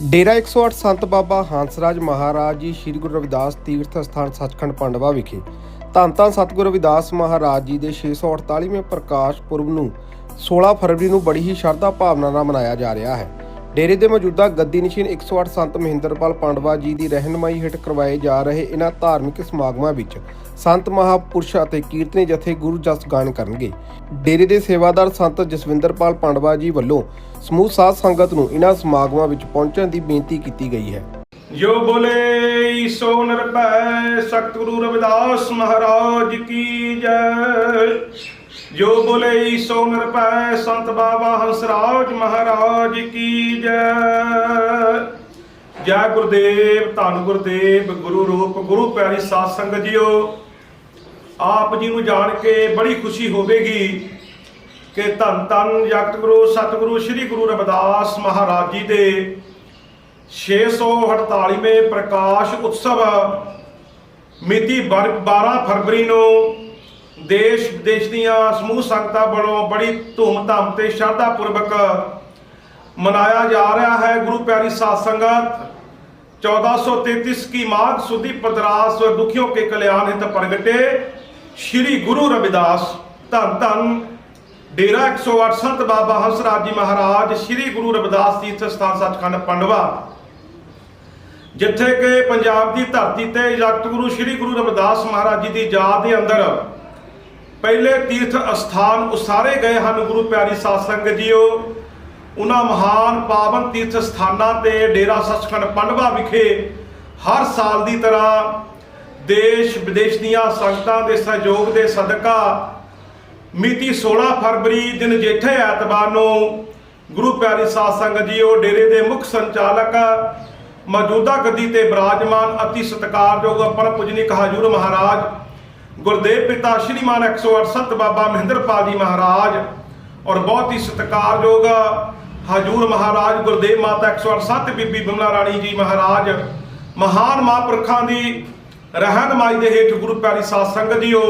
ਡੇਰਾ 108 ਸੰਤ ਬਾਬਾ ਹੰਸਰਾਜ ਮਹਾਰਾਜ ਜੀ ਸ੍ਰੀ ਗੁਰੂ ਰਵਿਦਾਸ ਤੀਰਥ ਸਥਾਨ ਸੱਚਖੰਡ ਪੰਡਵਾ ਵਿਖੇ। ਧੰਨ ਧੰਨ ਸਤਿਗੁਰੂ ਰਵਿਦਾਸ ਮਹਾਰਾਜ ਜੀ ਦੇ 648ਵੇਂ ਪ੍ਰਕਾਸ਼ ਪੁਰਬ ਨੂੰ 16 ਫਰਵਰੀ ਨੂੰ ਬੜੀ ਹੀ ਸ਼ਰਧਾ ਭਾਵਨਾ ਨਾਲ ਮਨਾਇਆ ਜਾ ਰਿਹਾ ਹੈ। ਡੇਰੇ ਦੇ ਮੌਜੂਦਾ ਗੱਦੀ ਨਸ਼ੀਨ 108 ਸੰਤ ਮਹਿੰਦਰਪਾਲ ਪਾਂਡਵਾ ਜੀ ਦੀ ਰਹਿਨਮਾਈ ਹੇਠ ਕਰਵਾਏ ਜਾ ਰਹੇ ਇਹਨਾਂ ਧਾਰਮਿਕ ਸਮਾਗਮਾਂ ਵਿੱਚ ਸੰਤ ਮਹਾਪੁਰਸ਼ ਅਤੇ ਕੀਰਤਨੀ ਜਥੇ ਗੁਰੂ ਜਸ ਗਾਨ ਕਰਨਗੇ। ਡੇਰੇ ਦੇ ਸੇਵਾਦਾਰ ਸੰਤ ਜਸਵਿੰਦਰਪਾਲ ਪਾਂਡਵਾ ਜੀ ਵੱਲੋਂ ਸਮੂਹ ਸਾਧ ਸੰਗਤ ਨੂੰ ਇਹਨਾਂ ਸਮਾਗਮਾਂ ਵਿੱਚ ਪਹੁੰਚਣ ਦੀ ਬੇਨਤੀ ਕੀਤੀ ਗਈ ਹੈ। ਜੋ ਬੋਲੇ ਸੋ ਨਿਰਭੈ, ਸਤਿਗੁਰੂ ਰਵਿਦਾਸ ਮਹਾਰਾਜ ਕੀ ਜੈ। ਜੋ ਬੋਲੇ ਸੋ ਨਿਰਭੈ, ਸੰਤ ਬਾਬਾ ਹੰਸਰਾਜ ਮਹਾਰਾਜ ਕੀ ਜੈ। ਜੈ ਗੁਰਦੇਵ, ਧੰਨ ਗੁਰਦੇਵ, ਗੁਰੂ ਰੂਪ, ਗੁਰੂ ਪਿਆਰੀ ਸਾਧ ਸੰਗਤ ਜੀਓ, ਆਪ ਜੀ ਨੂੰ ਜਾਣ ਕੇ ਬੜੀ ਖੁਸ਼ੀ ਹੋਵੇਗੀ ਕਿ ਧੰਨ ਧੰਨ ਜਗਤ ਗੁਰੂ ਸਤਿਗੁਰੂ, ਸ੍ਰੀ ਗੁਰੂ ਰਵਿਦਾਸ ਮਹਾਰਾਜ ਜੀ ਦੇ 648ਵੇਂ ਪ੍ਰਕਾਸ਼ ਉਤਸਵ ਮਿਤੀ 12 ਫਰਵਰੀ ਨੂੰ ਦੇਸ਼ ਵਿਦੇਸ਼ ਦੀਆਂ ਸਮੂਹ ਸੰਗਤਾਂ ਵੱਲੋਂ ਬੜੀ ਧੂਮ-ਧਾਮ ਤੇ ਸ਼ਰਧਾ ਪੂਰਵਕ ਮਨਾਇਆ ਜਾ ਰਿਹਾ ਹੈ। ਗੁਰੂ ਪਿਆਰੀ ਸਾਧ ਸੰਗਤ 1433 ਕੀ ਮਾਘ ਸੁਦੀ ਪਤਰਾਸ ਦੁਖੀਆਂ ਕੇ ਕਲਿਆਣ ਹਿਤ ਪ੍ਰਗਟੇ। ਸ੍ਰੀ ਗੁਰੂ ਰਵਿਦਾਸ ਧੰਨ ਧੰਨ, ਡੇਰਾ 108 ਸੰਤ ਬਾਬਾ ਹੰਸਰਾਜ ਜੀ ਮਹਾਰਾਜ, ਸ੍ਰੀ ਗੁਰੂ ਰਵਿਦਾਸ ਤੀਰਥ ਸਥਾਨ ਸੱਚਖੰਡ ਪੰਡਵਾ। ਜਿੱਥੇ ਕਿ ਪੰਜਾਬ ਦੀ ਧਰਤੀ ਤੇ ਜਗਤ ਗੁਰੂ ਸ੍ਰੀ ਗੁਰੂ ਰਵਿਦਾਸ ਮਹਾਰਾਜ ਜੀ ਦੀ ਯਾਦ ਦੇ ਅੰਦਰ ਪਹਿਲੇ ਤੀਰਥ ਅਸਥਾਨ ਉਸਾਰੇ ਗਏ ਹਨ ਗੁਰੂ ਪਿਆਰੀ ਸਾਧ ਸੰਗਤ ਜੀਓ। ਉਹਨਾਂ ਮਹਾਨ ਪਾਵਨ ਤੀਰਥ ਸਥਾਨਾਂ ਤੇ ਡੇਰਾ ਸੱਚਖੰਡ ਪੰਡਵਾ ਵਿਖੇ ਹਰ ਸਾਲ ਦੀ ਤਰ੍ਹਾਂ ਦੇਸ਼ ਵਿਦੇਸ਼ ਦੀਆਂ ਸੰਗਤਾਂ ਦੇ ਸਹਿਯੋਗ ਦੇ ਸਦਕਾ ਮਿਤੀ 16 ਫਰਵਰੀ ਦਿਨ ਜੇਠੇ ਐਤਵਾਰ ਨੂੰ ਗੁਰੂ ਪਿਆਰੀ ਸਾਧ ਸੰਗਤ ਜੀਓ ਡੇਰੇ ਦੇ ਮੁੱਖ ਸੰਚਾਲਕ ਮੌਜੂਦਾ ਗੱਦੀ ਤੇ ਬਿਰਾਜਮਾਨ ਅਤੀ ਸਤਿਕਾਰਯੋਗ ਪਰਮ ਪੁਜਨੀਕ ਹਜੂਰ ਮਹਾਰਾਜ ਗੁਰਦੇਵ ਪਿਤਾ ਸ਼੍ਰੀਮਾਨ 108 ਸੰਤ ਬਾਬਾ ਮਹਿੰਦਰਪਾਲ ਜੀ ਮਹਾਰਾਜ ਔਰ ਬਹੁਤ ਹੀ ਸਤਿਕਾਰਯੋਗ ਹਜੂਰ ਮਹਾਰਾਜ ਗੁਰਦੇਵ ਮਾਤਾ 108 ਸੰਤ ਬੀਬੀ ਬਿਮਲਾ ਰਾਣੀ ਜੀ ਮਹਾਰਾਜ, ਮਹਾਨ ਮਹਾਂਪੁਰਖਾਂ ਦੀ ਰਹਿਨਮਾਈ ਦੇ ਹੇਠ ਗੁਰੂ ਪਿਆਰੀ ਸਾਧ ਸੰਗਤ ਜੀਓ,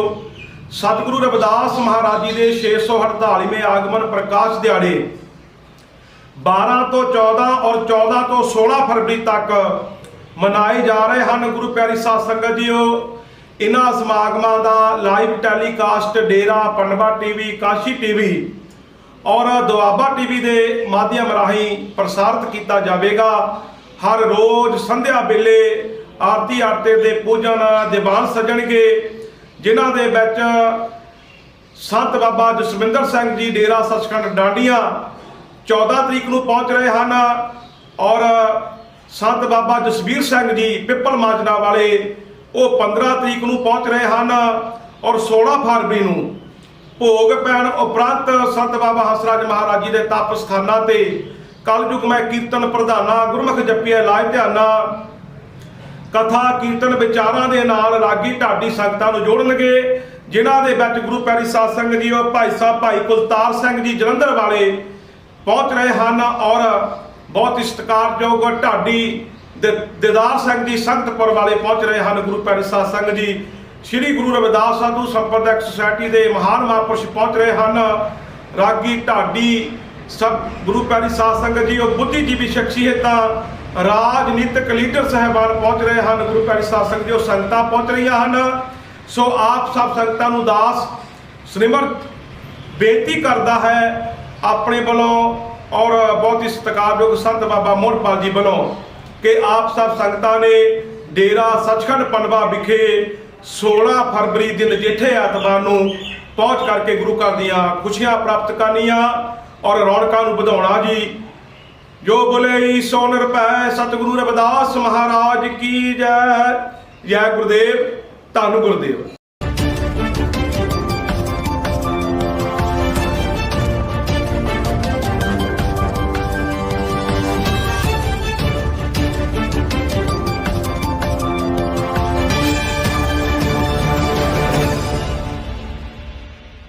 ਸਤਿਗੁਰੂ ਰਵਿਦਾਸ ਮਹਾਰਾਜ ਜੀ ਦੇ 648ਵੇਂ ਆਗਮਨ ਪ੍ਰਕਾਸ਼ ਦਿਹਾੜੇ 12 ਤੋਂ 14 ਔਰ 14 ਤੋਂ 16 ਫਰਵਰੀ ਤੱਕ ਮਨਾਏ ਜਾ ਰਹੇ ਹਨ ਗੁਰੂ ਪਿਆਰੀ ਸਾਧ ਸੰਗਤ ਜੀਓ। ਇਹਨਾਂ ਸਮਾਗਮਾਂ ਦਾ live telecast Dera Pandwa TV, Kashi TV ਔਰ ਦੁਆਬਾ ਟੀਵੀ ਦੇ ਮਾਧਿਅਮ ਰਾਹੀਂ ਪ੍ਰਸਾਰਿਤ ਕੀਤਾ ਜਾਵੇਗਾ। ਹਰ ਰੋਜ਼ ਸੰਧਿਆ ਵੇਲੇ ਆਰਤੀ ਆਰਤੇ ਦੇ ਪੂਜਨ ਦੀਵਾਨ ਸਜਣਗੇ, ਜਿਨ੍ਹਾਂ ਦੇ ਵਿੱਚ ਸੰਤ ਬਾਬਾ ਜਸਵਿੰਦਰ ਸਿੰਘ ਜੀ ਡੇਰਾ ਸੱਚਖੰਡ ਡਾਂਡੀਆਂ 14 ਤਰੀਕ ਨੂੰ ਪਹੁੰਚ ਰਹੇ ਹਨ ਔਰ ਸੰਤ ਬਾਬਾ ਜਸਵੀਰ ਸਿੰਘ ਜੀ ਪਿੱਪਲ ਮਾਜਰਾ ਵਾਲੇ ਉਹ 15 ਤਰੀਕ ਨੂੰ ਪਹੁੰਚ ਰਹੇ ਹਨ ਔਰ 16 ਫਰਵਰੀ ਨੂੰ ਭੋਗ ਪੈਣ ਉਪਰੰਤ ਸੰਤ ਬਾਬਾ ਹਸਰਾਜ ਮਹਾਰਾਜ ਜੀ ਦੇ ਤਪ ਸਥਾਨਾਂ ਤੇ ਕਲਯੁਗ ਮੈਂ ਕੀਰਤਨ ਪ੍ਰਧਾਨਾ, ਗੁਰਮੁਖ ਜਪੀਏ ਲਾਜ ਧਿਆਨਾ, ਕਥਾ ਕੀਰਤਨ ਵਿਚਾਰਾਂ ਦੇ ਨਾਲ ਰਾਗੀ ਢਾਡੀ ਸੰਗਤਾਂ ਨੂੰ ਜੋੜਨਗੇ, ਜਿਨ੍ਹਾਂ ਦੇ ਵਿੱਚ ਗੁਰੂ ਪੈਰੀ ਸਾਧ ਸੰਗਤ ਜੀ ਉਹ ਭਾਈ ਸਾਹਿਬ ਭਾਈ ਕੁਲਤਾਰ ਸਿੰਘ ਜੀ ਜਲੰਧਰ ਵਾਲੇ ਪਹੁੰਚ ਰਹੇ ਹਨ ਔਰ ਬਹੁਤ ਹੀ ਸਤਿਕਾਰਯੋਗ ਢਾਡੀ ਦਿਦਾਰ ਸਿੰਘ ਜੀ ਸੰਗਤਪੁਰ ਵਾਲੇ ਪਹੁੰਚ ਰਹੇ ਹਨ, ਗੁਰੂ ਪਿਆਰੀ ਸਾਧ ਸੰਗਤ ਜੀ। ਸ੍ਰੀ ਗੁਰੂ ਰਵਿਦਾਸ ਸਾਧੂ ਸੰਪਰਦਾਇਕ ਸੁਸਾਇਟੀ ਦੇ ਮਹਾਨ ਮਹਾਂਪੁਰਸ਼ ਪਹੁੰਚ ਰਹੇ ਹਨ। ਰਾਗੀ ਢਾਡੀ ਸਭ, ਗੁਰੂ ਪਿਆਰੀ ਸਾਧ ਸੰਗਤ ਜੀ, ਉਹ ਬੁੱਧੀਜੀਵੀ ਸ਼ਖਸੀਅਤਾਂ ਰਾਜਨੀਤਿਕ ਲੀਡਰ ਸਹਿਬਾਨ ਪਹੁੰਚ ਰਹੇ ਹਨ। ਗੁਰੂ ਪਿਆਰੀ ਸਾਧ ਸੰਗਤ ਜੀ, ਉਹ ਸੰਗਤਾਂ ਪਹੁੰਚ ਰਹੀਆਂ ਹਨ। ਸੋ ਆਪ ਸਭ ਸੰਗਤਾਂ ਨੂੰ ਦਾਸ ਸ੍ਰੀਮਰਤ ਬੇਨਤੀ ਕਰਦਾ ਹੈ ਆਪਣੇ ਵੱਲੋਂ ਔਰ ਬਹੁਤ ਹੀ ਸਤਿਕਾਰਯੋਗ ਸੰਤ ਬਾਬਾ ਮੋਹਨਪਾਲ ਜੀ ਵੱਲੋਂ। ਕਿ ਆਪ ਸਭ ਸੰਗਤਾਂ ਨੇ ਡੇਰਾ ਸੱਚਖੰਡ ਪੰਡਵਾ ਵਿਖੇ 16 ਫਰਵਰੀ ਦਿਨ ਨਜੇਠੇ ਆਤਮਾ ਨੂੰ ਪਹੁੰਚ ਕਰਕੇ ਗੁਰੂ ਘਰ ਦੀਆਂ ਖੁਸ਼ੀਆਂ ਪ੍ਰਾਪਤ ਕਰਨੀਆਂ ਔਰ ਰੌਣਕਾਂ ਨੂੰ ਵਧਾਉਣਾ ਜੀ। ਜੋ ਬੋਲੇ ਸੋ ਨਿਰਭੈ ਸਤਿਗੁਰੂ ਰਵਿਦਾਸ ਮਹਾਰਾਜ ਕੀ ਜੈ। ਜੈ ਗੁਰਦੇਵ, ਧੰਨ ਗੁਰਦੇਵ।